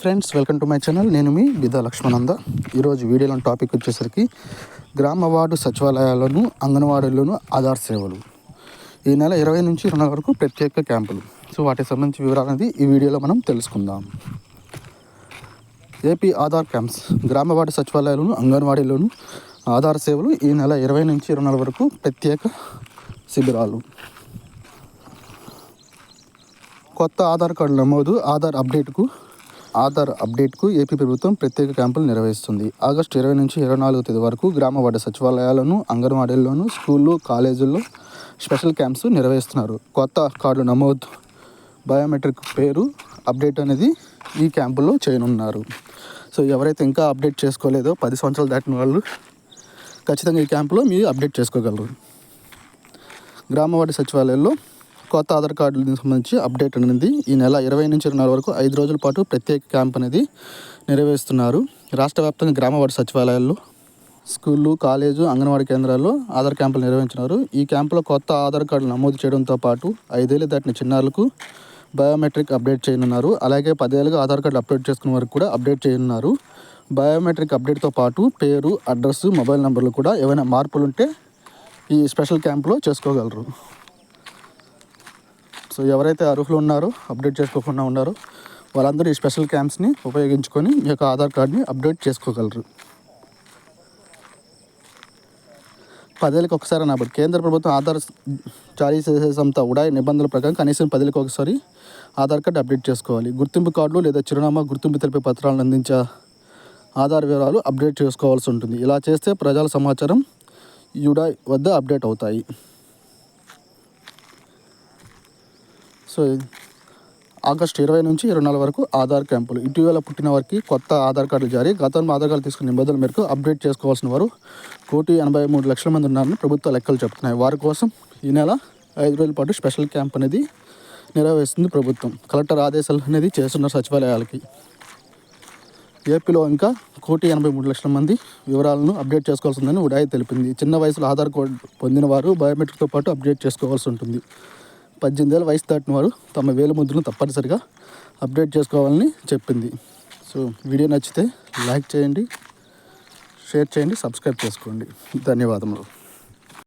Friends welcome to my channel నేను మీ బిదా లక్ష్మణంద. ఈరోజు వీడియోలో టాపిక్ వచ్చేసరికి గ్రామ వార్డు సచివాలయాలను అంగన్వాడీలను ఆధార్ సేవలు. ఈ నెల ఇరవై నుంచి ఇరవై వరకు ప్రత్యేక క్యాంపులు. సో వాటికి సంబంధించి వివరాలు అనేది ఈ వీడియోలో మనం తెలుసుకుందాం. ఏపీ ఆధార్ క్యాంప్స్ గ్రామ వార్డు సచివాలయాలను అంగన్వాడీలను ఆధార్ సేవలు ఈ నెల ఇరవై నుంచి ఇరవై నాలుగు వరకు ప్రత్యేక శిబిరాలు. కొత్త ఆధార్ కార్డు నమోదు ఆధార్ అప్డేట్కు ఆధార్ అప్డేట్కు ఏపీ ప్రభుత్వం ప్రత్యేక క్యాంపులు నిర్వహిస్తుంది. ఆగస్టు ఇరవై నుంచి ఇరవై నాలుగు తేదీ వరకు గ్రామ వార్డు సచివాలయాలను అంగన్వాడీల్లోను స్కూళ్ళు కాలేజీల్లో స్పెషల్ క్యాంప్స్ నిర్వహిస్తున్నారు. కొత్త కార్డు నమోదు బయోమెట్రిక్ పేరు అప్డేట్ అనేది ఈ క్యాంపుల్లో చేయనున్నారు. సో ఎవరైతే ఇంకా అప్డేట్ చేసుకోలేదో పది సంవత్సరాలు దాటిన వాళ్ళు ఖచ్చితంగా ఈ క్యాంపులో మీరు అప్డేట్ చేసుకోగలరు. గ్రామ వార్డు సచివాలయాల్లో కొత్త ఆధార్ కార్డులకు సంబంధించి అప్డేట్ అనేది ఈ నెల ఇరవై నుంచి ఇరవై నాలుగు వరకు ఐదు రోజుల పాటు ప్రత్యేక క్యాంప్ అనేది నిర్వహిస్తున్నారు రాష్ట్ర వ్యాప్తంగా గ్రామవాడి సచివాలయాల్లో స్కూళ్ళు కాలేజు అంగన్వాడీ కేంద్రాల్లో ఆధార్ క్యాంపులు నిర్వహించినారు. ఈ క్యాంపులో కొత్త ఆధార్ కార్డులు నమోదు చేయడంతో పాటు ఐదేళ్ళు దాటిన చిన్నారులకు బయోమెట్రిక్ అప్డేట్ చేయనున్నారు. అలాగే పదేళ్ళుగా ఆధార్ కార్డు అప్డేట్ చేసుకున్న వరకు కూడా అప్డేట్ చేయనున్నారు. బయోమెట్రిక్ అప్డేట్తో పాటు పేరు అడ్రస్ మొబైల్ నెంబర్లు కూడా ఏవైనా మార్పులు ఉంటే ఈ స్పెషల్ క్యాంప్లో చేసుకోగలరు. సో ఎవరైతే అర్హులు ఉన్నారో అప్డేట్ చేసుకోకుండా ఉన్నారో వాళ్ళందరూ ఈ స్పెషల్ క్యాంప్స్ని ఉపయోగించుకొని మీ యొక్క ఆధార్ కార్డ్ని అప్డేట్ చేసుకోగలరు. పదేళ్ళకి ఒకసారి అన్నప్పుడు కేంద్ర ప్రభుత్వం ఆధార్ జారీ చేసే సంత ఉడాయి నిబంధనల ప్రకారం కనీసం పదేళ్ళకి ఒకసారి ఆధార్ కార్డు అప్డేట్ చేసుకోవాలి. గుర్తింపు కార్డులు లేదా చిరునామా గుర్తింపు తెలిపే పత్రాలను అందించే ఆధార్ వివరాలు అప్డేట్ చేసుకోవాల్సి ఉంటుంది. ఇలా చేస్తే ప్రజల సమాచారం యుడాయ్ వద్ద అప్డేట్ అవుతాయి. సో ఆగస్టు ఇరవై నుంచి ఇరవై నాలుగు వరకు ఆధార్ క్యాంపులు. ఇటీవల పుట్టిన వారికి కొత్త ఆధార్ కార్డులు జారీ. గతంలో ఆధార్ కార్డు తీసుకున్న నిబంధనల మేరకు అప్డేట్ చేసుకోవాల్సిన వారు కోటి ఎనభై మూడు లక్షల మంది ఉన్నారని ప్రభుత్వ లెక్కలు చెప్తున్నాయి. వారి కోసం ఈ నెల ఐదు రోజుల పాటు స్పెషల్ క్యాంప్ అనేది నిర్వహిస్తుంది ప్రభుత్వం. కలెక్టర్ ఆదేశాలు అనేది చేస్తున్న సచివాలయాలకి. ఏపీలో ఇంకా కోటి ఎనభై మూడు లక్షల మంది వివరాలను అప్డేట్ చేసుకోవాల్సి ఉందని ఉడాయి తెలిపింది. చిన్న వయసులో ఆధార్ కార్డు పొందిన వారు బయోమెట్రిక్తో పాటు అప్డేట్ చేసుకోవాల్సి ఉంటుంది. పద్దెనిమిది ఏళ్ళ వయసు దాటిన వారు తమ వేలు ముద్రను తప్పనిసరిగా అప్డేట్ చేసుకోవాలని చెప్పింది. సో వీడియో నచ్చితే లైక్ చేయండి షేర్ చేయండి సబ్స్క్రైబ్ చేసుకోండి. ధన్యవాదములు.